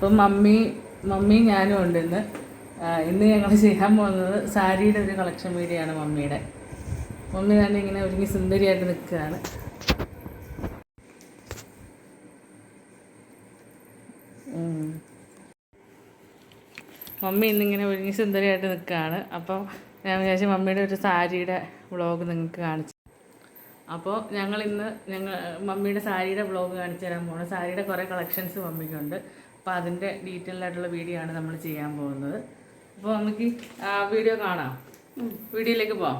അപ്പം മമ്മി മമ്മിയും ഞാനും ഉണ്ട് ഇന്ന്. ഇന്ന് ഞങ്ങൾ ചെയ്യാൻ പോകുന്നത് സാരിയുടെ ഒരു കളക്ഷൻ വീഡിയോ ആണ് മമ്മിയുടെ. മമ്മി തന്നെ ഇങ്ങനെ ഒരുങ്ങി സുന്ദരിയായിട്ട് നിൽക്കുകയാണ്. മമ്മി ഇന്നിങ്ങനെ ഒരുങ്ങി സുന്ദരിയായിട്ട് നിൽക്കുകയാണ്. അപ്പോൾ ഞാൻ വിചാരിച്ചു മമ്മിയുടെ ഒരു സാരിയുടെ വ്ളോഗ് നിങ്ങൾക്ക് കാണിച്ചു. അപ്പോൾ ഞങ്ങൾ ഇന്ന് ഞങ്ങൾ മമ്മിയുടെ സാരിയുടെ വ്ളോഗ് കാണിച്ചു തരാൻ പോകണം സാരിയുടെ കുറേ കളക്ഷൻസ് മമ്മിക്കുണ്ട്. അപ്പോൾ അതിന്റെ ഡീറ്റെയിൽ ആയിട്ടുള്ള വീഡിയോ ആണ് നമ്മൾ ചെയ്യാൻ പോകുന്നത്. അപ്പോൾ നമുക്ക് വീഡിയോ കാണാം. വീഡിയോയിലേക്ക് പോവാം.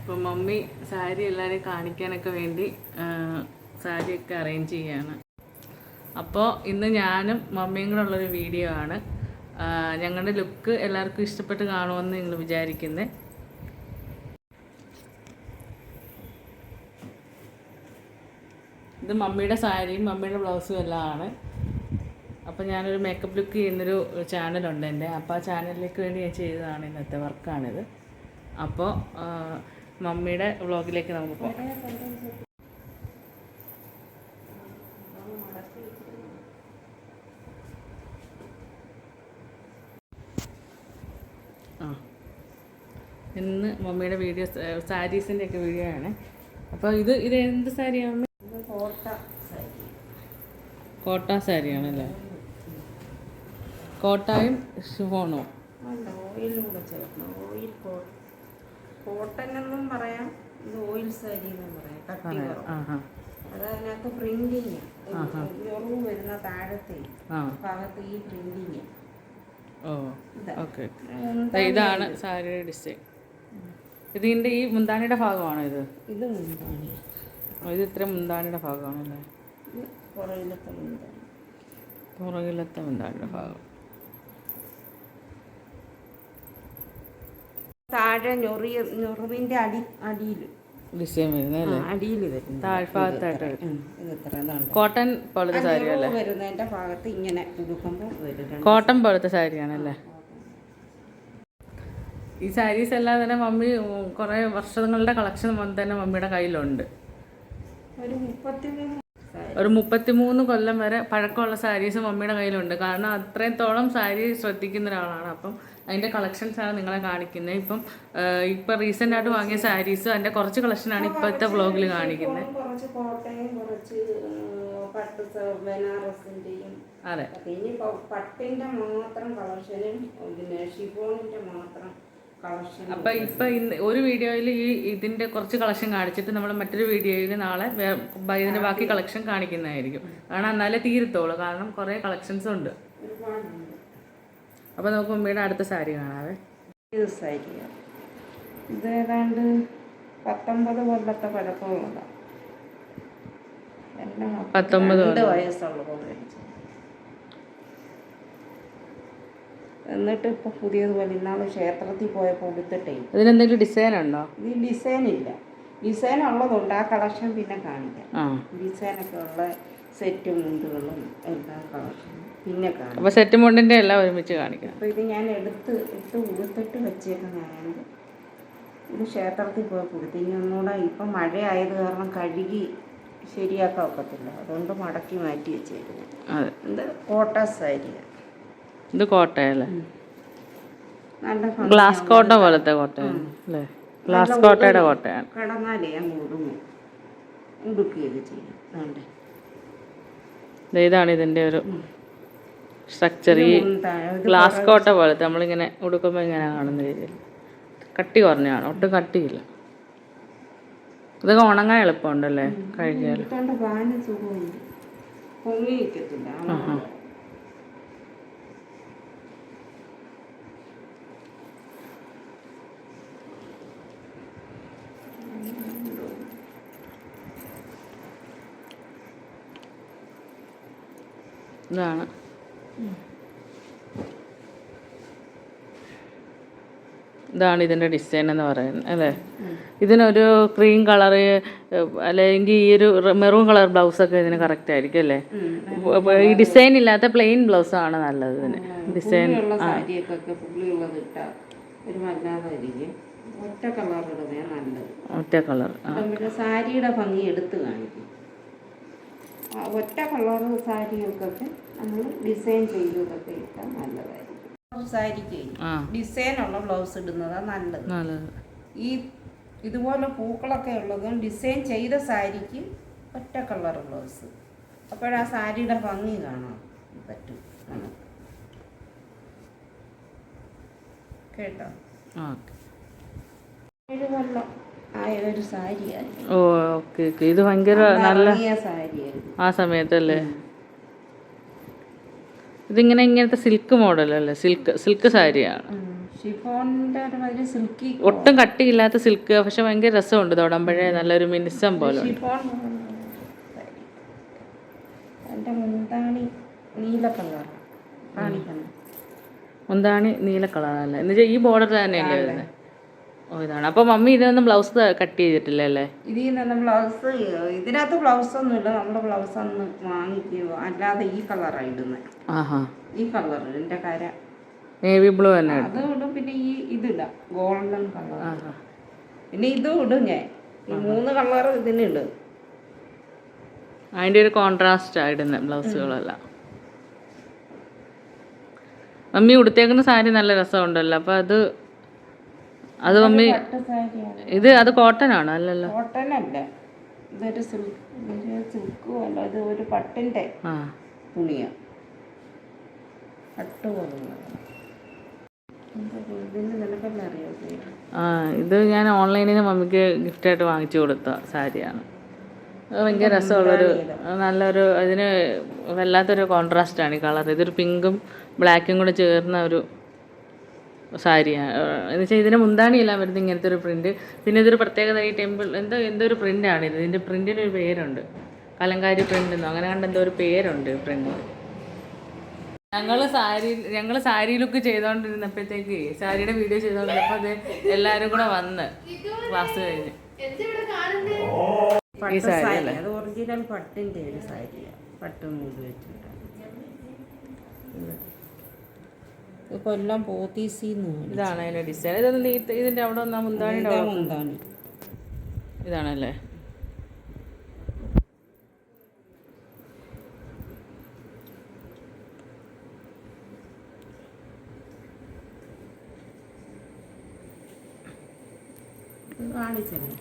അപ്പോൾ മമ്മി സാരി എല്ലാവരെയും കാണിക്കാനൊക്കെ വേണ്ടി സാരിയൊക്കെ അറേഞ്ച് ചെയ്യാണ്. അപ്പോൾ ഇന്ന് ഞാനും മമ്മിയും കൂടെ ഉള്ളൊരു വീഡിയോ ആണ്. ഞങ്ങളുടെ ലുക്ക് എല്ലാവർക്കും ഇഷ്ടപ്പെട്ട് കാണുമെന്ന് നിങ്ങൾ വിചാരിക്കുന്നത് ഇത് മമ്മിയുടെ സാരിയും മമ്മിയുടെ ബ്ലൗസും എല്ലാം ആണ്. അപ്പോൾ ഞാനൊരു മേക്കപ്പ് ലുക്ക് ചെയ്യുന്നൊരു ചാനലുണ്ട് എന്റെ. അപ്പോൾ ആ ചാനലിലേക്ക് വേണ്ടി ഞാൻ ചെയ്തതാണ് ഇന്നത്തെ വർക്കാണിത്. അപ്പോൾ മമ്മിയുടെ വ്ളോഗിലേക്ക് നമുക്ക് പോകാം. ഇന്ന് മമ്മിയുടെ വീഡിയോ സാരീസിന്റെ ഒക്കെ വീഡിയോ ആണ്. അപ്പോൾ ഇത് ഇത് എന്ത് സാരിയാണ്? കോട്ട സാരിയാണല്ലേ? കോട്ടായും ഷിഫോണോ? ഓയിലും കൂടെ ചേർക്കണം ഓയിൽ കോട്ടൺ എന്നും പറയാം ഇത് ഓയിൽ സാരി എന്നും പറയാം കട്ടി അത് അതിനകത്ത് പ്രിന്റിങ്. ഞൊറിവ് വരുന്ന താഴത്തെ ഭാഗത്ത് ഈ പ്രിന്റിങ്. ഇതാണ് സാരിയുടെ ഡിസൈൻ ഇതിന്റെ ഈ മുന്താണിയുടെ ഭാഗമാണോ ഇത്? ഇത് മുന്താണി. ഇത് ഇത്ര മുന്താണിയുടെ ഭാഗമാണല്ലേ? പുറകിലത്തെ മുന്താണി. പുറകിലത്തെ മുന്താണിയുടെ ഭാഗം. താഴെ ഞൊറിയ ഞൊറിവിന്റെ അടി അടിയിൽ. ഡിസൈൻ വരുന്നു താഴ്ഭാഗത്തായിട്ട് കോട്ടൺ പോലത്തെ സാരി അല്ലേ? ഭാഗത്ത് ഇങ്ങനെ ഉടുക്കുമ്പോൾ കോട്ടൺ പോലത്തെ സാരിയാണല്ലേ? ഈ സാരീസ് എല്ലാം തന്നെ മമ്മി കുറെ വർഷങ്ങളുടെ കളക്ഷൻ തന്നെ മമ്മിയുടെ കയ്യിലുണ്ട്. ഒരു മുപ്പത്തിമൂന്ന് കൊല്ലം വരെ പഴക്കമുള്ള സാരീസ് മമ്മിയുടെ കയ്യിലുണ്ട്. കാരണം അത്രത്തോളം സാരി ശ്രദ്ധിക്കുന്ന ഒരാളാണ്. അപ്പം അതിന്റെ കളക്ഷൻസ് ആണ് നിങ്ങളെ കാണിക്കുന്നത്. ഇപ്പം ഇപ്പൊ റീസെന്റ് ആയിട്ട് വാങ്ങിയ സാരീസ് അതിന്റെ കുറച്ച് കളക്ഷനാണ് ഇപ്പോഴത്തെ വ്ളോഗിൽ കാണിക്കുന്നത്. കുറച്ച് കോട്ടയം കുറച്ച് പട്ട് അതെ. പിന്നെ ഇനി പ- പട്ടിന്റെ മാത്രം കളക്ഷനും പിന്നെ ഷിഫോണിന്റെ മാത്രം അപ്പം ഇപ്പൊ ഇന്ന് ഒരു വീഡിയോയിൽ ഈ ഇതിന്റെ കുറച്ച് കളക്ഷൻ കാണിച്ചിട്ട് നമ്മൾ മറ്റൊരു വീഡിയോയിൽ നാളെ ഇതിന്റെ ബാക്കി കളക്ഷൻ കാണിക്കുന്നതായിരിക്കും. കാരണം എന്നാലേ തീരത്തോളൂ കാരണം കുറെ കളക്ഷൻസ് ഉണ്ട്. അപ്പൊ നമുക്ക് മമ്മിയുടെ അടുത്ത സാരി കാണാവേ. ഇത് സാരിയാണ് ഇത് ഏതാണ്ട് പത്തൊമ്പത് കൊല്ലത്തെ പഴക്കമുള്ളതാണ് എല്ലാം പത്തൊമ്പത് വയസ്സുള്ള വയസ്സുള്ളപ്പോൾ എന്നിട്ട് ഇപ്പൊ പുതിയതുപോലെ ഇന്നാൾ ക്ഷേത്രത്തിൽ പോയപ്പോൾ ഉടുത്തിട്ടേ. ഇതിനെന്തെങ്കിലും ഡിസൈൻ ഉണ്ടോ? ഇത് ഡിസൈൻ ഇല്ല. ഡിസൈൻ ഉള്ളതുണ്ട് ആ കളക്ഷൻ പിന്നെ കാണിക്കാം ഡിസൈനൊക്കെ ഉള്ള സെറ്റ് മുണ്ടുകളും എല്ലാ കളക്ഷനും പിന്നെ കാണാം അപ്പോൾ സെറ്റ് മുണ്ടിന്റെ എല്ലാം ഒരുമിച്ച് കാണിക്കാം അപ്പോൾ ഇത് ഞാൻ എടുത്ത് ഇട്ട് ഉടുത്തിട്ട് വെച്ചേക്കുന്നതാണ് ഇത്? ക്ഷേത്രത്തിൽ പോയി കൊടുത്തു ഇനി ഒന്നുകൂടെ ഇപ്പം മഴ ആയത് കാരണം കഴുകി ശരിയാക്കാൻ ഒക്കത്തില്ല. അതുകൊണ്ട് മടക്കി മാറ്റി വെച്ചേക്കുന്നു. അതെ. ഇത് കോട്ട സാരിയാണ് ഇത് കോട്ടയല്ലേ? ഗ്ലാസ് കോട്ട പോലത്തെ കോട്ടയാണ് അല്ലേ? ഗ്ലാസ് കോട്ടയുടെ കോട്ടയാണ്. കിടന്നാലേ ഉടുക്കുകയൊക്കെ ചെയ്യും. ഇതാണ് ഇതിന്റെ ഒരു സ്ട്രക്ചർ ഈ ഗ്ലാസ് കോട്ട പോലത്തെ നമ്മളിങ്ങനെ ഉടുക്കുമ്പോൾ ഇങ്ങനെ കാണുന്ന രീതിയിൽ. കട്ടി കുറഞ്ഞാണ് ഒട്ടും കട്ടിയില്ല. ഇതൊക്കെ ഉണങ്ങാൻ എളുപ്പമുണ്ടല്ലേ കഴുകിയാൽ ഇതാണ്. ഇതാണ് ഇതിന്റെ ഡിസൈൻ എന്ന് പറയുന്നത് അല്ലേ? ഇതിനൊരു ക്രീം കളർ അല്ലെങ്കിൽ ഈ ഒരു മെറൂൺ കളർ ബ്ലൗസൊക്കെ ഇതിന് കറക്റ്റ് ആയിരിക്കും അല്ലേ? ഈ ഡിസൈൻ ഇല്ലാത്ത പ്ലെയിൻ ബ്ലൗസാണ് നല്ലത് ഇതിന്. ഡിസൈൻ ഒറ്റ കളർ സാരിയുടെ ഭംഗി എടുത്ത് കാണിക്കും. ഒറ്റ കളർ സാരികൾക്കൊക്കെ നമ്മൾ ഡിസൈൻ ചെയ്ത് ഇട്ടാൽ നല്ലതായിരിക്കും. സാരിക്ക് ഡിസൈൻ ഉള്ള ബ്ലൗസ് ഇടുന്നതാണ് നല്ലത്. നല്ലത്. ഈ ഇതുപോലെ പൂക്കളൊക്കെ ഉള്ളതും ഡിസൈൻ ചെയ്ത സാരിക്ക് ഒറ്റ കളർ ബ്ലൗസ്. അപ്പോഴാ സാരിയുടെ ഭംഗി കാണാൻ പറ്റും നമുക്ക്. കേട്ടോ? ഓക്കെ. ഏഴ് കൊല്ലം. ആയ ഒരു സാരിയായിരുന്നു ഓ ഓക്കെ ഓക്കെ. ഇത് ഭയങ്കര നല്ല സാരിയായിരുന്നു. ആ സമയത്തല്ലേ? ഇതിങ്ങനെ ഇങ്ങനത്തെ സിൽക്ക് മോഡലല്ലേ സിൽക്ക് സിൽക്ക് സാരിയാണ്. ഒട്ടും കട്ടിയില്ലാത്ത സിൽക്ക് പക്ഷെ ഭയങ്കര രസമുണ്ട് തൊടുമ്പോഴേ. നല്ലൊരു മിനിസം പോലെ മുന്താണി നീല കളറല്ലേ എന്ന് വെച്ചാൽ ഈ ബോർഡർ തന്നെയല്ലേ വരുന്നത് ഇതാണ്. അപ്പോൾ മമ്മി ഇതിനൊന്നും ബ്ലൗസ് കട്ട് ചെയ്തിട്ടില്ല അല്ലേ? ഇതിൽ നിന്ന് ബ്ലൗസ് ഇതിനകത്ത് ബ്ലൗസ് ഒന്നും ഇല്ല. നമ്മുടെ ബ്ലൗസ് ഒന്ന് വാങ്ങിക്കുകയോ അല്ലാതെ ഈ കളറാണ് ഇടുന്നത് ആഹാ. ഈ കളർ എന്റെ കര. നേവി ബ്ലൂ തന്നെ അത് ഇടും. പിന്നെ ഈ ഇതിടാം. ഗോൾഡൻ കളർ പിന്നെ ഇതും ഇടും ഞാൻ. ഈ മൂന്ന് കളർ ഇതിനിടും അതിന്റെ ഒരു കോൺട്രാസ്റ്റ് ഇടുന്നത് ബ്ലൗസുകളെല്ലാം മമ്മി ഉടുത്തേക്കുന്ന സാരി നല്ല രസമുണ്ടല്ലോ. അപ്പോൾ അത് അത് മമ്മി ഇത് അത് കോട്ടൺ ആണ് അല്ലല്ലോ കോട്ടൺ അല്ല ഇതൊരു സിൽക്ക് അല്ല ഇത് ഒരു പട്ടിന്റെ ആ. തുണിയാണ് ആ ഇത് ഞാൻ ഓൺലൈനിൽ നിന്ന് മമ്മിക്ക് ഗിഫ്റ്റായിട്ട് വാങ്ങിച്ചു കൊടുത്ത സാരിയാണ്. അത് ഭയങ്കര രസമുള്ളൊരു നല്ലൊരു അതിന് വല്ലാത്തൊരു കോൺട്രാസ്റ്റാണ് ഈ കളർ ഇതൊരു പിങ്കും ബ്ലാക്കും കൂടെ ചേർന്ന ഒരു സാരിയാണ് എന്ന് വെച്ചാൽ ഇതിന് മുന്താണിയെല്ലാം വരുന്നത് ഇങ്ങനത്തെ ഒരു പ്രിന്റ് പിന്നെ ഇതൊരു പ്രത്യേകത ഈ ടെമ്പിൾ എന്തോ എന്തോ ഒരു പ്രിന്റാണ് ഇത്. ഇതിന്റെ പ്രിന്റിന് ഒരു പേരുണ്ട്. കലങ്കാരി പ്രിന്റ് എന്നോ അങ്ങനെ കണ്ട എന്തോ ഒരു പേരുണ്ട് പ്രിന്റ് ഞങ്ങൾ സാരി ഞങ്ങൾ സാരി ലുക്ക് ചെയ്തോണ്ടിരുന്നപ്പോഴത്തേക്ക് സാരിയുടെ വീഡിയോ ചെയ്തോണ്ടിരുന്നപ്പോൾ അത് എല്ലാവരും കൂടെ വന്ന് ക്ലാസ് കഴിഞ്ഞ്. പട്ട് സാരി അത് ഒറിജിനൽ പട്ടിന്റെ ഒരു സാരിയാണ് പട്ടും ഉപയോഗിച്ചിട്ടാണ് വെച്ചിട്ടാണ് കൊല്ലം പോത്തീസിന്ന് ഇതാണ് അതിന്റെ ഡിസൈൻ ഇതിന്റെ ഇതിന്റെ അവിടെ ഒന്ന് ആ മുന്താണിയുടെ മുന്താണി. ഇതാണല്ലേ?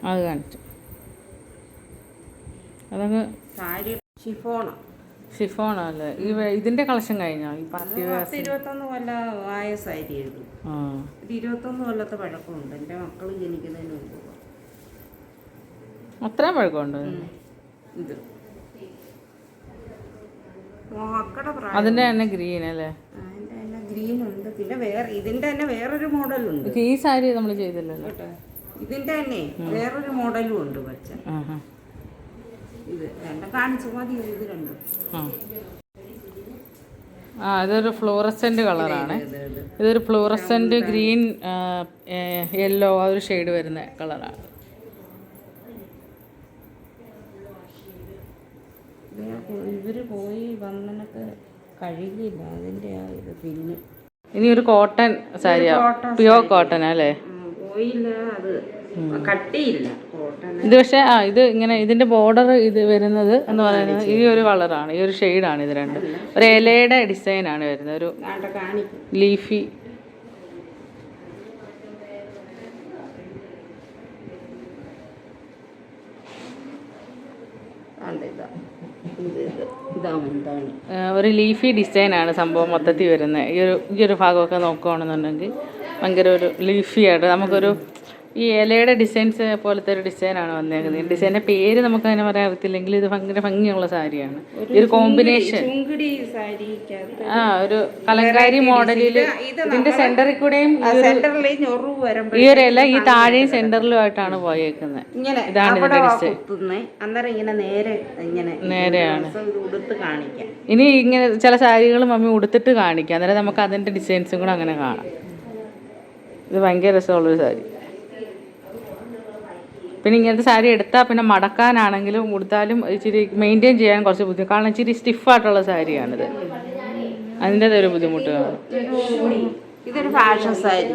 അത് കാണിച്ചു. അതങ്ങ് സാരി ഷിഫോണ് ഷിഫോണല്ലേ? ഈ ഇതിന്റെ കളക്ഷൻ കഴിഞ്ഞോ? ഈ പാർട്ടി പത്ത് ഇരുപത്തൊന്ന് കൊല്ലം ആയ സാരി ഇരുപത്തൊന്ന് കൊല്ലത്തെ പഴക്കമുണ്ട്. എന്റെ മക്കൾ ജനിക്കുന്നതിന് മുമ്പ്. അത്രയും പഴക്കമുണ്ട്? ഇത്. അതിന്റെ തന്നെ ഗ്രീൻ അല്ലേ? ഗ്രീൻ ഉണ്ട്. പിന്നെ വേറെ ഇതിന്റെ തന്നെ വേറൊരു മോഡലുണ്ട്. ഉണ്ട് ഈ സാരി നമ്മൾ ചെയ്തില്ലല്ലോ. ഇതിന്റെ തന്നെ വേറൊരു മോഡലും ഉണ്ട് പച്ച. ഇത് രണ്ടും കാണിച്ചു മതി ഇത് രണ്ടും. ആ. ഇതൊരു ഫ്ലൂറസെന്റ് കളറാണ്. ഇത് ഇത് ഇതൊരു ഫ്ലൂറസെന്റ് ഗ്രീൻ യെല്ലോ ആ ഒരു ഷെയ്ഡ് വരുന്ന കളറാണ്. ഇവർ പോയി വന്നനൊക്കെ കഴുകിയില്ല അതിന്റെ ആ ഇത് പിന്നെ. ഇനി ഒരു കോട്ടൺ സാരിയാ. പ്യുവർ കോട്ടൺ അല്ലേ? പോയില്ല അത്. കട്ടിയില്ല. ഇത് പക്ഷേ ആ ഇത് ഇങ്ങനെ ഇതിന്റെ ബോർഡർ ഇത് വരുന്നത് എന്ന് പറയുന്നത് ഈ ഒരു കളറാണ് ഈ ഒരു ഷെയ്ഡാണ് ഇത് രണ്ട്. ഒരു ഇലയുടെ ഡിസൈനാണ് ആണ് വരുന്നത് ഒരു ലീഫി ഒരു ലീഫി ഡിസൈൻ ആണ് സംഭവം മൊത്തത്തിൽ വരുന്നത്. ഈ ഒരു ഈ ഒരു ഭാഗമൊക്കെ നോക്കുകയാണെന്നുണ്ടെങ്കിൽ ഭയങ്കര ഒരു ലീഫി ആയിട്ട് നമുക്കൊരു ഈ ഇലയുടെ ഡിസൈൻസ് പോലത്തെ ഒരു ഡിസൈനാണ് വന്നേക്കുന്നത്. ഡിസൈന്റെ പേര് നമുക്ക് അതിനെ പറയാൻ അറിയത്തില്ലെങ്കിൽ ഇത് ഭയങ്കര ഭംഗിയുള്ള സാരിയാണ്. ഒരു കോമ്പിനേഷൻ ആ ഒരു കലങ്കാരി മോഡലിൽ ഇതിന്റെ സെന്ററിൽ കൂടെയും ഈ ഒരു ഇല ഈ താഴെയും സെന്ററിലും ആയിട്ടാണ് പോയേക്കുന്നത്. ഇതാണ് ഇതിന്റെ ഡിസൈൻ അന്നേരം ഇങ്ങനെ നേരെ ഇങ്ങനെ നേരെയാണ്. ഇനി ഇങ്ങനെ ചില സാരികൾ മമ്മി ഉടുത്തിട്ട് കാണിക്കാം. അന്നേരം നമുക്ക് അതിന്റെ ഡിസൈൻസും കൂടെ അങ്ങനെ കാണാം. ഇത് ഭയങ്കര രസമുള്ളൊരു സാരി. പിന്നെ ഇങ്ങനത്തെ സാരി എടുത്താൽ പിന്നെ മടക്കാനാണെങ്കിലും കൊടുത്താലും ഇച്ചിരി മെയിന്റെയിൻ ചെയ്യാൻ കുറച്ച് ബുദ്ധിമുട്ട്. കാരണം ഇച്ചിരി സ്റ്റിഫായിട്ടുള്ള സാരിയാണിത്. അതിന്റെതൊരു ബുദ്ധിമുട്ട് കാണും. ഇതൊരു ഫാഷൻ സാരി.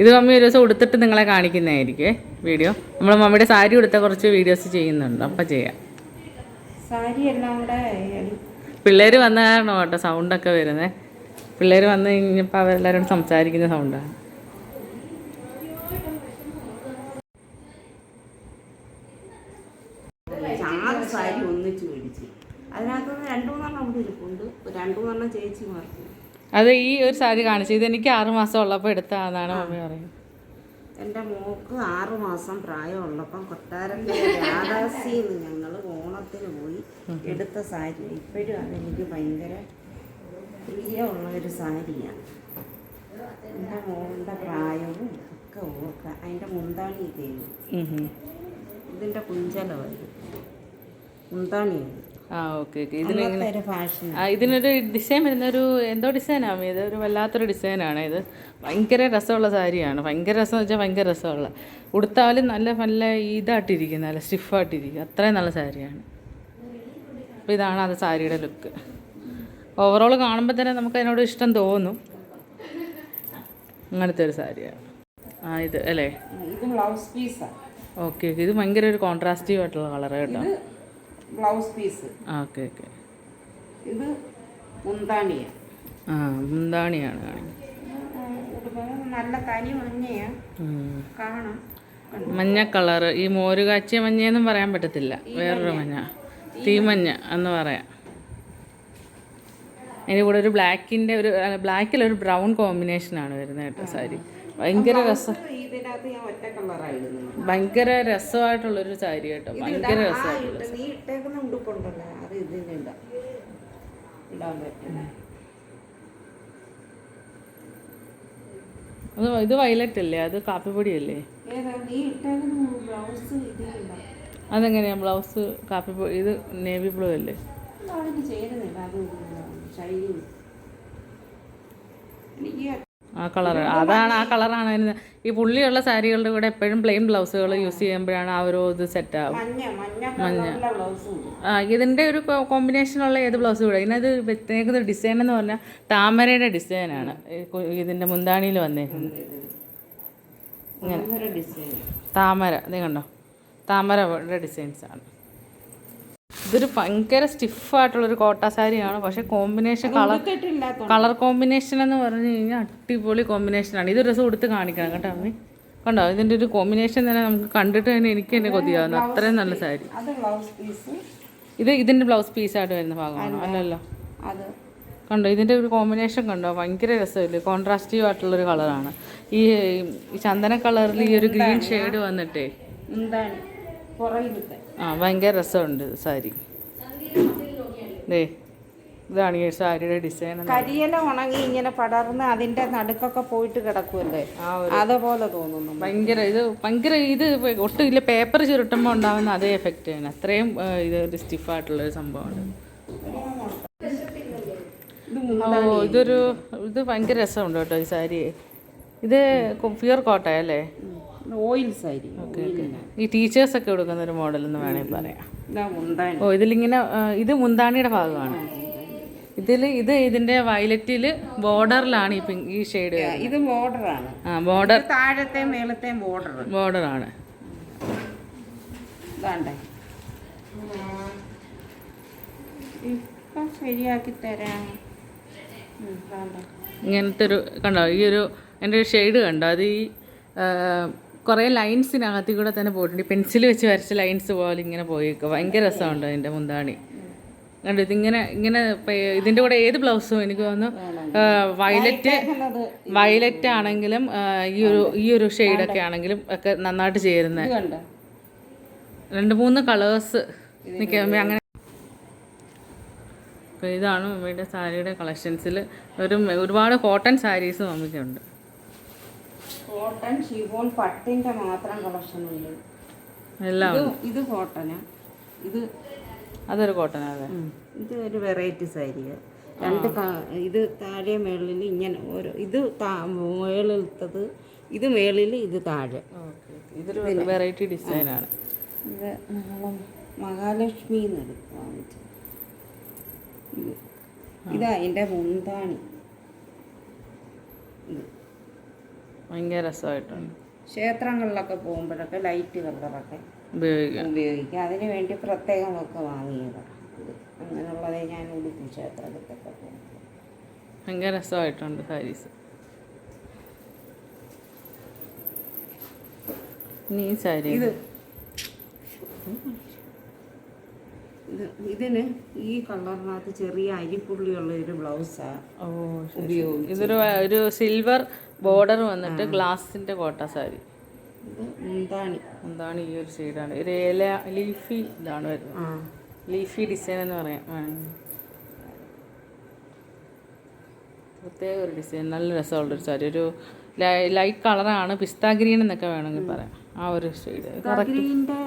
ഇത് മമ്മി ഒരു ദിവസം ഉടുത്തിട്ട് നിങ്ങളെ കാണിക്കുന്നതായിരിക്കും വീഡിയോ. നമ്മൾ മമ്മിയുടെ സാരി ഉടുത്ത കുറച്ച് വീഡിയോസ് ചെയ്യുന്നുണ്ട്. അപ്പം ചെയ്യാം. സാരി എല്ലാം കൂടെ പിള്ളേർ വന്ന കാരണം കേട്ടോ സൗണ്ടൊക്കെ വരുന്നത് പിള്ളേർ വന്ന് കഴിഞ്ഞപ്പോൾ അവരെല്ലാവരും സംസാരിക്കുന്ന സൗണ്ടാണ് സാരി ഒന്നിച്ച് മേടിച്ച്. അതിനകത്ത് രണ്ടു മൂന്നെണ്ണം അവിടെ ഇരിപ്പുണ്ട്. രണ്ടു മൂന്നെണ്ണം ചേച്ചി മറിച്ചു അത് ഈ ഒരു സാരി കാണിച്ചു ഇത് എനിക്ക് ആറ് മാസം ഉള്ളപ്പോൾ എടുത്തതാണെന്നാണ് മമ്മി പറയുന്നത്. എന്റെ മോക്ക് ആറുമാസം പ്രായമുള്ളപ്പം കൊട്ടാരത്തിൽ രാധാസിന്ന് ഞങ്ങൾ ഓണത്തിന് പോയി എടുത്ത സാരി. ഇപ്പോഴും അതെനിക്ക് ഭയങ്കര പ്രിയമുള്ള ഒരു സാരിയാണ്. എന്റെ മോളുടെ പ്രായവും ഒക്കെ ഓർക്കുക അതിന്റെ മുന്താണി ഉം. ഇതിന്റെ കുഞ്ചലമായിരുന്നു മുന്താണിയാണ് ആ ഓക്കെ ഓക്കെ. ഇതിന് ഒരു ഇതിനൊരു ഡിസൈൻ വരുന്നൊരു എന്തോ ഡിസൈനാണ് ഇത് ഒരു വല്ലാത്തൊരു ഡിസൈനാണ് ഇത്. ഭയങ്കര രസമുള്ള സാരിയാണ്. ഭയങ്കര രസം എന്ന് വെച്ചാൽ ഭയങ്കര രസമുള്ള. ഉടുത്താലും നല്ല നല്ല ഇതായിട്ടിരിക്കും നല്ല സ്റ്റിഫായിട്ടിരിക്കും അത്രയും നല്ല സാരിയാണ്. അപ്പോൾ ഇതാണ് അത് സാരിയുടെ ലുക്ക് ഓവറോൾ കാണുമ്പോൾ തന്നെ നമുക്ക് അതിനോട് ഇഷ്ടം തോന്നും. അങ്ങനത്തെ ഒരു സാരിയാണ്. ആ ഇത് അല്ലേ? ഇത് ബ്ലൗസ് പീസാണ് ഓക്കെ ഓക്കെ. ഇത് ഭയങ്കര ഒരു കോൺട്രാസ്റ്റീവ് ആയിട്ടുള്ള കളർ കേട്ടോ. Blouse piece. Okay okay. ഇത് മുന്താണിയാണ് ആ മുന്താണിയാണ് നല്ല തനി മഞ്ഞയാണ്. കാണാം. മഞ്ഞ കളർ ഈ മോര് കാച്ചിയ മഞ്ഞയെന്നും പറയാൻ പറ്റത്തില്ല. വേറൊരു മഞ്ഞ. തീമഞ്ഞ എന്ന് പറയാം. അതിന്റെ കൂടെ ഒരു ബ്ലാക്കിന്റെ ഒരു ബ്ലാക്കിലൊരു ബ്രൗൺ കോമ്പിനേഷനാണ് വരുന്നത് കേട്ടോ സാരി. ഭയങ്കര രസം ഇതിനകത്ത് ഞാൻ ഒറ്റ കളറായിരുന്നു ഭയങ്കര രസമായിട്ടുള്ളൊരു സാരി കേട്ടോ. ഭയങ്കര രസം രസമായിട്ടുള്ള നീ ഇട്ടേക്കുന്ന ഉടുപ്പുണ്ടല്ലോ അത് ഇതിന് ഇടാം ഇടാൻ പറ്റും അത് ഇത് വയലറ്റ് അല്ലേ? അത് കാപ്പിപ്പൊടിയല്ലേ? ഇട്ടേക്കുന്ന ബ്ലൗസ് കാപ്പിപ്പൊടി ഇത് നേവി ബ്ലൂ അല്ലേ? എനിക്ക് ആ കളർ. അതാണ് ആ കളറാണ് അതിന് ഈ പുള്ളിയുള്ള സാരികളുടെ കൂടെ എപ്പോഴും പ്ലെയിൻ ബ്ലൗസുകൾ യൂസ് ചെയ്യുമ്പോഴാണ് ആ ഒരു ഇത് സെറ്റ് ആവും. മഞ്ഞ ആ, ഇതിന്റെ ഒരു കോമ്പിനേഷനുള്ള ഏത് ബ്ലൗസ് കൂടെ? ഇതിനത് വെച്ചേക്കുന്ന ഡിസൈൻ എന്ന് പറഞ്ഞാൽ താമരയുടെ ഡിസൈനാണ് ഇതിന്റെ മുന്താണിയിൽ വന്നേക്കുന്നത്. ഇങ്ങനെ. ഡിസൈൻ താമര. ഇത് കണ്ടോ? താമരയുടെ ഡിസൈൻസ് ആണ്. ഇതൊരു ഭയങ്കര സ്റ്റിഫായിട്ടുള്ളൊരു കോട്ട സാരിയാണ്. പക്ഷേ കോമ്പിനേഷൻ കളർ കളർ കോമ്പിനേഷൻ എന്ന് പറഞ്ഞു കഴിഞ്ഞാൽ അടിപൊളി കോമ്പിനേഷനാണ് ഇതൊരു രസം എടുത്ത് കാണിക്കണം കേട്ടോ അമ്മി. കണ്ടോ? ഇതിന്റെ ഒരു കോമ്പിനേഷൻ തന്നെ നമുക്ക് കണ്ടിട്ട് തന്നെ എനിക്ക് തന്നെ കൊതിയാവുന്നു. അത്രയും നല്ല സാരി. ഇത് ഇതിന്റെ ബ്ലൗസ് പീസായിട്ട് വരുന്ന ഭാഗമാണ്. അല്ലല്ലോ. കണ്ടോ? ഇതിന്റെ ഒരു കോമ്പിനേഷൻ കണ്ടോ? ഭയങ്കര രസമില്ലേ? കോൺട്രാസ്റ്റീവ് ആയിട്ടുള്ളൊരു കളറാണ് ഈ ചന്ദന കളറിൽ ഈ ഒരു ഗ്രീൻ ഷെയ്ഡ് വന്നിട്ടേ. എന്താണ്? ആ ഭയങ്കര രസമുണ്ട് സാരി. ദേ ഇതാണ് ഈ സാരിയുടെ ഡിസൈൻ കരിയല ഉണങ്ങി ഇങ്ങനെ പടർന്ന് അതിന്റെ നടുക്കൊക്കെ പോയിട്ട് കിടക്കുമല്ലേ അതുപോലെ തോന്നുന്നു. ഭയങ്കര ഇത് ഭയങ്കര ഇത് ഒട്ടും ഇല്ല പേപ്പർ ചുരുട്ടുമ്പോൾ ഉണ്ടാവുന്ന അതേ എഫക്റ്റ് ആണ് അത്രയും ഇത് ഒരു സ്റ്റിഫായിട്ടുള്ളൊരു സംഭവമാണ്. ഓ ഇതൊരു ഇത് ഭയങ്കര രസമുണ്ട് കേട്ടോ ഈ സാരി. ഇത് പ്യൂർ കോട്ടയല്ലേ? ഓയിൽ സാരി ഈ ടീച്ചേഴ്സ് ഒക്കെ കൊടുക്കുന്ന ഒരു മോഡൽ എന്ന് വേണമെങ്കിൽ പറയാം. ഓ ഇതിലിങ്ങനെ ഇത് മുന്താണിയുടെ ഭാഗമാണ്. ഇതിൽ ഇത് ഇതിന്റെ വയലറ്റിൽ ബോർഡറിലാണ് ഈ പിങ്ക് ഈ ഷെയ്ഡ് ഇത് ബോർഡറാണ്. ആ ബോർഡർ. താഴത്തെ മേളത്തെ ബോർഡർ ബോർഡറാണ്. ശരിയാക്കി തരാം. ഇങ്ങനത്തെ ഒരു കണ്ടോ ഈ ഒരു എന്റെ ഒരു ഷെയ്ഡ് കണ്ടോ? അത് ഈ കുറേ ലൈൻസിനകത്തിൽ കൂടെ തന്നെ പോയിട്ടുണ്ട്. പെൻസിൽ വെച്ച് വരച്ച ലൈൻസ് പോലെ ഇങ്ങനെ പോയേക്കുക ഭയങ്കര രസമുണ്ട് അതിന്റെ മുന്താണി. കണ്ടു ഇതിങ്ങനെ ഇങ്ങനെ ഇതിന്റെ കൂടെ ഏത് ബ്ലൗസും എനിക്ക് തോന്നുന്നു വയലറ്റ് വയലറ്റ് ആണെങ്കിലും ഈ ഒരു ഈ ഒരു ഷെയ്ഡൊക്കെ ആണെങ്കിലും ഒക്കെ നന്നായിട്ട് ചേരുന്നത് രണ്ട് മൂന്ന് കളേഴ്സ് നിൽക്കുമ്പോൾ അങ്ങനെ. അപ്പോൾ ഇതാണ് മമ്മിയുടെ സാരിയുടെ കളക്ഷൻസിൽ ഒരു ഒരുപാട് കോട്ടൺ സാരീസ് മമ്മിക്കുണ്ട് കോട്ടൺ ഷിഫോൺ പട്ടിന്റെ മാത്രം കളക്ഷൻ ഉണ്ട്. എല്ലാം ഇത് കോട്ടനാ ഇത് അതൊരു കോട്ടൺ അതെ. ഇത് ഒരു വെറൈറ്റി സാരിയാണ് രണ്ട് ഇത് താഴെ മേളിൽ ഇങ്ങനെ ഓരോ ഇത് മേളിലത്തത് ഇത് മേളിൽ ഇത് താഴെ. ഇതൊരു വെറൈറ്റി ഡിസൈനാണ് ഇത് മഹാലക്ഷ്മി എന്നെടുത്ത് വാങ്ങിച്ചു ഇത്. ഇതാ എന്റെ മുന്താണി. ഇത്. ഭയങ്കര രസമായിട്ടുണ്ട്. ക്ഷേത്രങ്ങളിലൊക്കെ പോകുമ്പോഴൊക്കെ ലൈറ്റ് കളറൊക്കെ ഉപയോഗിക്കാം. ഉപയോഗിക്കാം അതിന് വേണ്ടി പ്രത്യേകമൊക്കെ വാങ്ങിയതാണ് ഇത് അങ്ങനെയുള്ളതേ ഞാൻ ഉടുപ്പി ക്ഷേത്രത്തിലൊക്കെ പോകുമ്പോൾ ഭയങ്കര രസമായിട്ടുണ്ട് സാരീസ്. നീ സാരി ഇത്. ഇത് ഇതിന് ഈ കളറിനകത്ത് ചെറിയ അരിപ്പുള്ളിയുള്ള ഒരു ബ്ലൗസാണ് ഓ. ഇതൊരു ഒരു സിൽവർ ബോർഡർ വന്നിട്ട് ഗ്ലാസിന്റെ കോട്ട സാരി. ഇത് മുന്താണി. എന്താണ് ഈ ഒരു ഷെയ്ഡാണ് ഒരു ഇല ലീഫി ഇതാണ് വരുന്നത്. ലീഫി ഡിസൈൻ എന്ന് പറയാം. പ്രത്യേക ഒരു ഡിസൈൻ നല്ല രസമുള്ളൊരു സാരി. ഒരു ലൈറ്റ് കളറാണ് പിസ്ത ഗ്രീൻ എന്നൊക്കെ വേണമെങ്കിൽ പറയാം. ആ ഒരു ഷെയ്ഡ് ഗ്രീന്റെ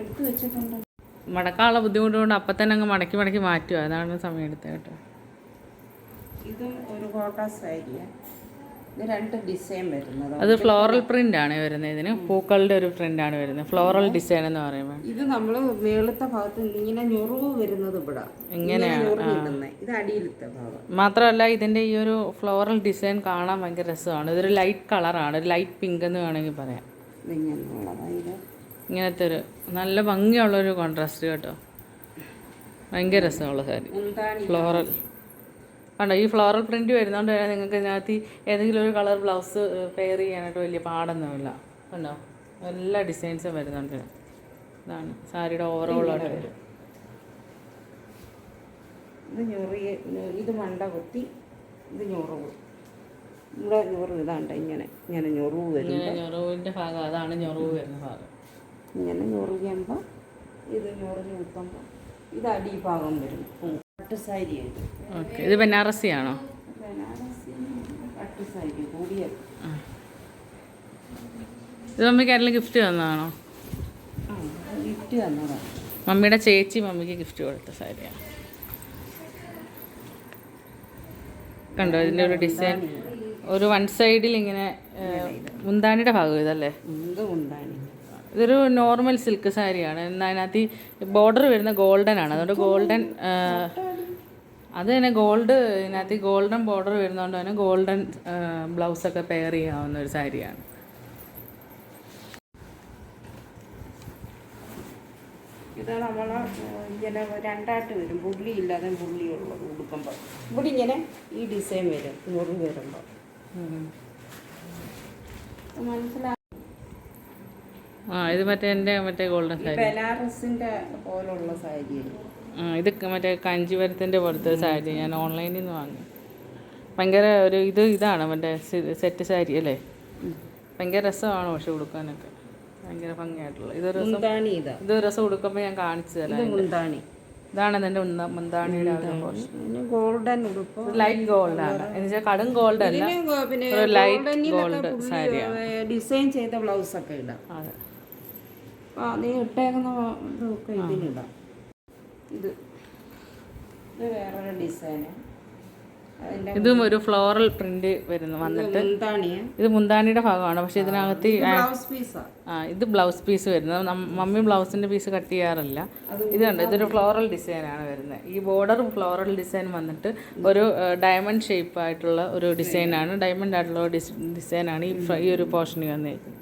എടുത്തു വെച്ചിട്ടുണ്ട്. മടക്കാനുള്ള ബുദ്ധിമുട്ട് കൊണ്ട് അപ്പം തന്നെ അങ്ങ് മടക്കി മടക്കി മാറ്റുക അതാണ് സമയം എടുത്തത് കേട്ടോ. ഇതും ഒരു കോട്ട സാരിയാണ് ഇത് രണ്ട് ഡിസൈൻ വരുന്നത്. അത് ഫ്ലോറൽ പ്രിന്റ് ആണ് വരുന്നത് ഇതിന്. പൂക്കളുടെ ഒരു പ്രിന്റ് ആണ് വരുന്നത്. ഫ്ലോറൽ ഡിസൈൻ എന്ന് പറയുമ്പോൾ. ഇത് നമ്മൾ മേളത്തെ ഭാഗത്ത് ഇങ്ങനെ ഞൊറിവ് വരുന്നത് ഇവിടെ. ഇങ്ങനെയാണ്, ഇത് അടിയിലത്തെ ഭാഗം. മാത്രമല്ല ഇതിന്റെ ഈ ഒരു ഫ്ലോറൽ ഡിസൈൻ കാണാൻ ഭയങ്കര രസമാണ്. ഇതൊരു ലൈറ്റ് കളറാണ്. ഒരു ലൈറ്റ് പിങ്ക് എന്ന് വേണമെങ്കിൽ പറയാം. ഇങ്ങനെയുള്ളതാണ് ഇത്. ഇങ്ങനത്തെ ഒരു നല്ല ഭംഗിയുള്ളൊരു കോൺട്രാസ്റ്റ് കേട്ടോ. ഭയങ്കര രസമുള്ള സാരി. ഫ്ലോറൽ കണ്ടോ ഈ ഫ്ലോറൽ പ്രിന്റ് വരുന്നതുകൊണ്ട് തന്നെ നിങ്ങൾക്ക് ഇതിനകത്ത് ഏതെങ്കിലും ഒരു കളർ ബ്ലൗസ് പെയർ ചെയ്യാനായിട്ട് വലിയ പാടൊന്നുമില്ല. കണ്ടോ? എല്ലാ ഡിസൈൻസും വരുന്നുണ്ട് ഇതാണ് സാരിയുടെ ഓവറോൾ ആയിട്ട് വരും ഇത് ഞൊറിയ ഇത് മണ്ട കുത്തി ഇത് ഞൊറവ്. ഇവിടെ ഞൊറവ് ഇതാണ്ട് ഇങ്ങനെ ഇങ്ങനെ ഞൊറവ് വരും ഞൊറവിന്റെ ഭാഗം അതാണ് ഞൊറവ് വരുന്ന ഭാഗം. ഇങ്ങനെ ഞൊറിയുമ്പോൾ ഇത് ഞൊറിഞ്ഞ് നിൽക്കുമ്പോൾ ഇത് അടിഭാഗം വരും. പട്ട് സാരി ഇത് ഓക്കെ. ഇത് ബനാറസി ആണോ ബനാറസി പട്ട് സാരി കൂടിയത് ഇത് മമ്മിക്ക് ആരെങ്കിലും ഗിഫ്റ്റ് തന്നതാണോ? ഗിഫ്റ്റ് തന്നതാണ് മമ്മിയുടെ ചേച്ചി മമ്മിക്ക് ഗിഫ്റ്റ് കൊടുത്ത സാരിയാണ് കണ്ടോ? ഇതിന്റെ ഒരു ഡിസൈൻ ഒരു വൺ സൈഡിൽ ഇങ്ങനെ മുന്താനിയുടെ മുന്താണിയുടെ ഭാഗം ഇതല്ലേ? മുന്താനി ഇതൊരു നോർമൽ സിൽക്ക് സാരിയാണ്. എന്നാൽ അതിനകത്ത് ബോർഡർ വരുന്ന ഗോൾഡൻ ആണ്. അതുകൊണ്ട് ഗോൾഡൻ അത് തന്നെ ഗോൾഡ് ഇതിനകത്ത് ഗോൾഡൻ ബോർഡർ വരുന്നതുകൊണ്ട് തന്നെ ഗോൾഡൻ ബ്ലൗസൊക്കെ പെയർ ചെയ്യാവുന്ന ഒരു സാരിയാണ്. ഇത് നമ്മൾ ഇങ്ങനെ രണ്ടായിട്ട് വരും. പുള്ളി ഇല്ലാതെ പുള്ളിയുള്ളത് ഉടുക്കുമ്പോൾ ഇവിടെ ഇങ്ങനെ ഈ ഡിസൈൻ വരും നൂറ് വരുമ്പോൾ മനസ്സിലാ ആ ഇത് മറ്റേ എന്റെ മറ്റേ ഗോൾഡൻ സാരി. ബനാറസിന്റെ പോലുള്ള സാരി ആ ഇത് മറ്റേ കാഞ്ചീപുരത്തിന്റെ പോലത്തെ സാരി ഞാൻ ഓൺലൈനിൽ നിന്ന് വാങ്ങി. ഭയങ്കര ഒരു ഇത് ഇതാണ് മറ്റേ സെറ്റ് സാരി അല്ലേ? ഭയങ്കര രസമാണ് പക്ഷെ ഉടുക്കാനൊക്കെ. ഭയങ്കര ഭംഗിയായിട്ടുള്ള. ഇതൊരു രസം. ഇതാ ഇത്. ഒരു രസം ഉടുക്കുമ്പോൾ ഞാൻ കാണിച്ചു തരാം മുന്താണി. ഇതാണ് എന്റെ മുന്താണിയുടെ ഗോൾഡൻ ഉടുപ്പ്. ലൈറ്റ് ഗോൾഡ് ആണ്. എന്ന് വെച്ചാൽ കടും ഗോൾഡ് അല്ല. ലൈറ്റ് ഗോൾഡ് സാരിയാണ്. ഡിസൈൻ ചെയ്ത ബ്ലൗസൊക്കെ ഇടാം. അതെ. ആ നീ ഇട്ടേക്കുന്ന ഇതൊക്കെ ഇതിലിടാം ഇത്. ഇത് വേറൊരു ഡിസൈന് ഇതും ഒരു ഫ്ലോറൽ പ്രിന്റ് വരുന്നു വന്നിട്ട്. ഇത് മുന്താണിയുടെ ഭാഗമാണ് പക്ഷെ ഇതിനകത്ത് ആ ഇത് ബ്ലൗസ് പീസ് വരുന്നത് മമ്മി ബ്ലൗസിന്റെ പീസ് കട്ട് ചെയ്യാറില്ല. ഇത് കണ്ടോ ഇതൊരു ഫ്ലോറൽ ഡിസൈനാണ് വരുന്നത്. ഈ ബോർഡർ ഫ്ലോറൽ ഡിസൈൻ വന്നിട്ട് ഒരു ഡയമണ്ട് ഷേപ്പ് ആയിട്ടുള്ള ഒരു ഡിസൈനാണ് ഡയമണ്ട് ആയിട്ടുള്ള ഡിസൈനാണ് ഈ ഈ ഒരു പോർഷനിൽ വന്നിരിക്കുന്നത്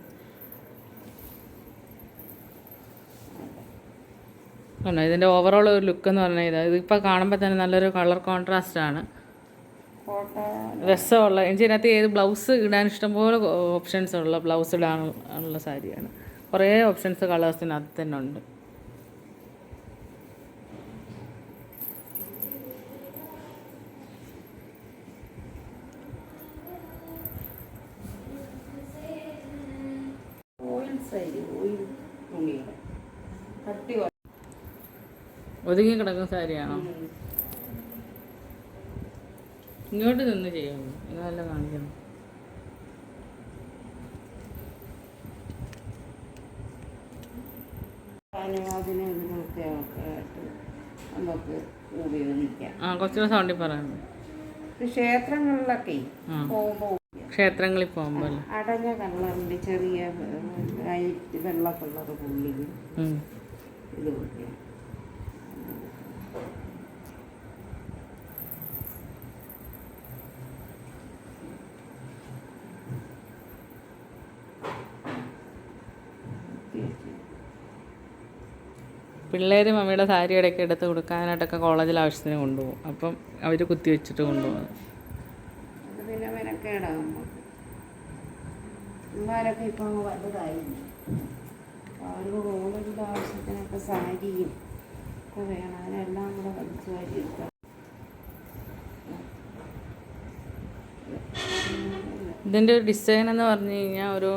കണ്ടോ ഇതിന്റെ ഓവറോൾ ഒരു ലുക്ക് എന്ന് പറഞ്ഞാൽ ഇത്. ഇതിപ്പോൾ കാണുമ്പോൾ തന്നെ നല്ലൊരു കളർ കോൺട്രാസ്റ്റ് ആണ്. രസമുള്ള എനിക്ക് ഇതിനകത്ത് ഏത് ബ്ലൗസ് ഇടാൻ ഇഷ്ടംപോലെ ഓപ്ഷൻസ് ഉള്ള ബ്ലൗസ് ഇടാനുള്ള സാരിയാണ്. കുറേ ഓപ്ഷൻസ് കളേഴ്സിനകത്ത് തന്നെ ഉണ്ട് ഓയിൽ സാരി ഓയിൽ തുണിയുടെ കട്ടി കുറ- ഒതുങ്ങി കിടക്കുന്ന സാരിയാണോ. ഇങ്ങോട്ട് നിന്ന് ചെയ്യാമോ ഇതെല്ലാം കാണിക്കണം ആ കുറച്ചുകൂടെ സൗണ്ടിൽ പറയാം ക്ഷേത്രങ്ങളിലൊക്കെ. പോകുമ്പോൾ ക്ഷേത്രങ്ങളിൽ പോകുമ്പോൾ അടഞ്ഞ കളറിന്റെ ചെറിയ വെള്ള കളർ പുള്ളിയും ഉം. ഇത് വെക്കാം കുത്തി വെച്ചു പിള്ളേർ മമ്മിയുടെ സാരി ഇടയ്ക്ക് എടുത്ത് കൊടുക്കാനായിട്ടൊക്കെ കോളേജിൽ ആവശ്യത്തിന് കൊണ്ടുപോകും. അപ്പം അവർ കുത്തി വെച്ചിട്ട് കൊണ്ടുപോകും. ഇതിന്റെ പിന്നെ മെനക്കേടാണ് നമുക്ക് പിള്ളേരൊക്കെ ഇപ്പോൾ അങ്ങ് വലുതായില്ലേ. അപ്പോൾ അവർക്ക് കോളേജിന്റെ ആവശ്യത്തിനൊക്കെ സാരിയും ഒക്കെ വേണം. അതിനെല്ലാം കൂടെ വലിച്ചു വാരി എടുക്കാം ഇതിന്റെ ഒരു ഡിസൈൻ എന്ന് പറഞ്ഞു കഴിഞ്ഞാൽ ഒരു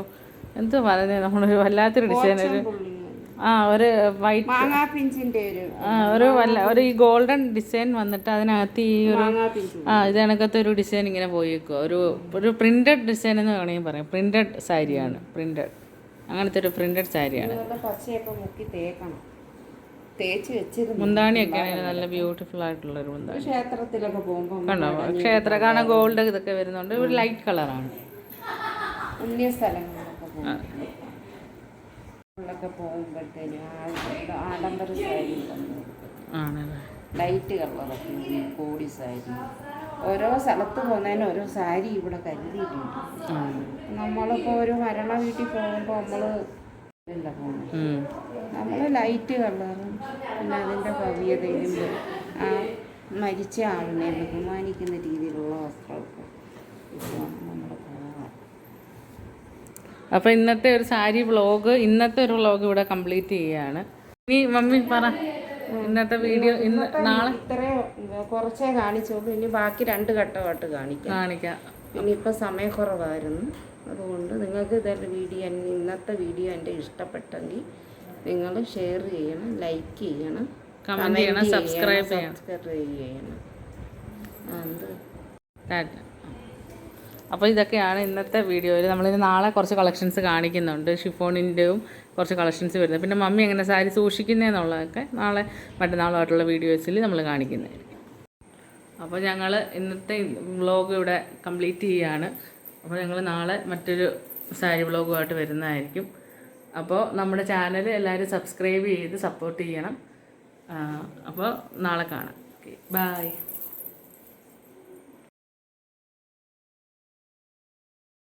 എന്ത് പറയുന്നത് നമ്മളൊരു വല്ലാത്തൊരു ഡിസൈൻ ഒരു ആ ഒരു വൈറ്റ് മാങ്ങാ പിഞ്ചിന്റെ ഒരു ഒരു വല്ല ഒരു ഈ ഗോൾഡൻ ഡിസൈൻ വന്നിട്ട് അതിനകത്ത് ഈ ഒരു ആ ഇത് കണക്കത്തെ ഒരു ഡിസൈൻ ഇങ്ങനെ പോയേക്കുക ഒരു ഒരു പ്രിന്റഡ് ഡിസൈൻ എന്ന് വേണമെങ്കിൽ പറയാം. പ്രിന്റഡ് സാരിയാണ്. പ്രിന്റഡ് അങ്ങനത്തെ ഒരു പ്രിന്റഡ് സാരിയാണ്. പച്ചയൊക്കെ മുക്കി തേക്കണം. തേച്ച് മുന്താണിയൊക്കെ നല്ല ബ്യൂട്ടിഫുൾ ആയിട്ടുള്ള ഒരു മുന്താണി. ക്ഷേത്രത്തിലൊക്കെ പോകുമ്പോൾ കണ്ടോ? ക്ഷേത്ര കാണാൻ ഗോൾഡ് ഇതൊക്കെ വരുന്നുണ്ട്. ഒരു ലൈറ്റ് കളറാണ് പുണ്യ സ്ഥലങ്ങളിലൊക്കെ പോകും ൊക്കെ പോകുമ്പോഴത്തേനും ആഡംബര സാരി ലൈറ്റ് കളറൊക്കെ കോടി സാരി. ഓരോ സ്ഥലത്ത് പോകുന്നതിന് ഓരോ സാരി ഇവിടെ കരുതിയിട്ടുണ്ട്. നമ്മളിപ്പോൾ ഒരു മരണ വീട്ടിൽ പോകുമ്പോൾ നമ്മൾ ഇല്ല പോകുന്നത്. നമ്മൾ ലൈറ്റ് കളറും പിന്നെ അതിന്റെ ഭവ്യതയിലും ആ മരിച്ച ആളിനെ ബഹുമാനിക്കുന്ന രീതിയിലുള്ള വസ്ത്രമൊക്കെ അപ്പൊ ഇന്നത്തെ ഒരു സാരി വ്ളോഗ് ഇന്നത്തെ ഒരു വ്ളോഗ് ഇവിടെ കംപ്ലീറ്റ് ചെയ്യാണ്. ഇനി മമ്മി പറ ഇന്നത്തെ വീഡിയോ ഇന്ന് നാളെ? ഇത്രയും കുറച്ചേ കാണിച്ചോളൂ ഇനി ബാക്കി രണ്ട് ഘട്ടമായിട്ട് കാണിക്കാം. കാണിക്കാം. ഇനിയിപ്പോൾ സമയക്കുറവായിരുന്നു. അതുകൊണ്ട് നിങ്ങൾക്ക് ഇതെല്ലാം വീഡിയോ ഇന്നത്തെ വീഡിയോ എന്റെ ഇഷ്ടപ്പെട്ടെങ്കിൽ നിങ്ങൾ ഷെയർ ചെയ്യണം ലൈക്ക് ചെയ്യണം കമന്റ് ചെയ്യണം സബ്സ്ക്രൈബ് ചെയ്യണം സബ്സ്ക്രൈബ് ചെയ്യണം. ആ, ടാറ്റ അപ്പോൾ ഇതൊക്കെയാണ് ഇന്നത്തെ വീഡിയോയിൽ. നമ്മളിന്ന് നാളെ കുറച്ച് കളക്ഷൻസ് കാണിക്കുന്നുണ്ട്. ഷിഫോണിന്റെയും കുറച്ച് കളക്ഷൻസ് വരുന്നത്. പിന്നെ മമ്മി എങ്ങനെ സാരി സൂക്ഷിക്കുന്നതെന്നുള്ളതൊക്കെ നാളെ മറ്റന്നാളുമായിട്ടുള്ള വീഡിയോസിൽ നമ്മൾ കാണിക്കുന്നത് അപ്പോൾ ഞങ്ങൾ ഇന്നത്തെ വ്ലോഗ് ഇവിടെ കംപ്ലീറ്റ് ചെയ്യുകയാണ് അപ്പോൾ ഞങ്ങൾ നാളെ മറ്റൊരു സാരി വ്ളോഗുമായിട്ട് വരുന്നതായിരിക്കും. അപ്പോൾ നമ്മുടെ ചാനൽ എല്ലാവരും സബ്സ്ക്രൈബ് ചെയ്ത് സപ്പോർട്ട് ചെയ്യണം. അപ്പോൾ നാളെ കാണാം. Okay bye